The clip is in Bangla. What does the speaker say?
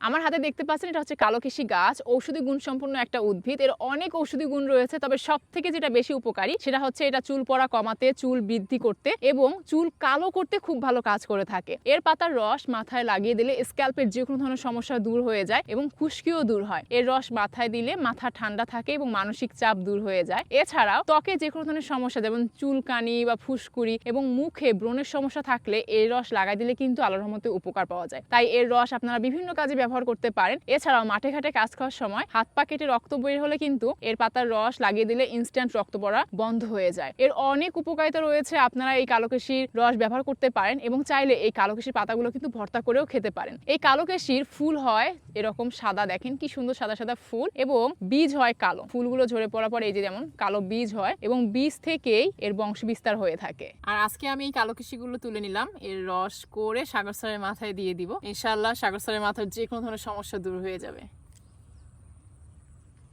আমার হাতে দেখতে পাচ্ছেন এটা হচ্ছে কালোকেশি গাছ, ঔষধি গুণ সম্পন্ন একটা উদ্ভিদ। এর অনেক ঔষধি গুণ রয়েছে, তবে সব থেকে যেটা বেশি উপকারী সেটা হচ্ছে এটা চুল পড়া কমাতে, চুল বৃদ্ধি করতে এবং চুল কালো করতে খুব ভালো কাজ করে থাকে। এর পাতার রস মাথায় লাগিয়ে দিলে স্ক্যাল্পের যে কোনো ধরনের সমস্যা দূর হয়ে যায় এবং খুশকিও দূর হয়। এর রস মাথায় দিলে মাথা ঠান্ডা থাকে এবং মানসিক চাপ দূর হয়ে যায়। এছাড়াও ত্বকে যে কোনো ধরনের সমস্যা, যেমন চুলকানি বা ফুসকুড়ি এবং মুখে ব্রণের সমস্যা থাকলে এই রস লাগাই দিলে কিন্তু আলোর রহমতে উপকার পাওয়া যায়। তাই এর রস আপনারা বিভিন্ন কাজে ব্যবহার করতে পারেন। এছাড়াও মাঠে ঘাটে কাজ করার সময় হাত পা কেটে রক্ত বের হলে কিন্তু এর পাতার রস লাগিয়ে দিলে ইনস্ট্যান্ট রক্ত পড়া বন্ধ হয়ে যায়। এর অনেক উপকারিতা রয়েছে, আপনারা এই কালোকেশির রস ব্যবহার করতে পারেন এবং চাইলে এই কালোকেশির পাতাগুলো কিন্তু ভর্তা করেও খেতে পারেন। এই কালোকেশির ফুল হয় এরকম সাদা, দেখেন কি সুন্দর সাদা সাদা ফুল এবং বীজ হয় কালো। ফুলগুলো ঝরে পড়ার পর এই যে যেমন কালো বীজ হয় এবং বীজ থেকেই এর বংশ বিস্তার হয়ে থাকে। আর আজকে আমি এই কালো কৃষিগুলো তুলে নিলাম। এর রস করে সাগর স্যারের মাথায় দিয়ে দিব। ইনশাল্লাহ সাগর স্যারের মাথার যে কোনো ধরনের সমস্যা দূর হয়ে যাবে।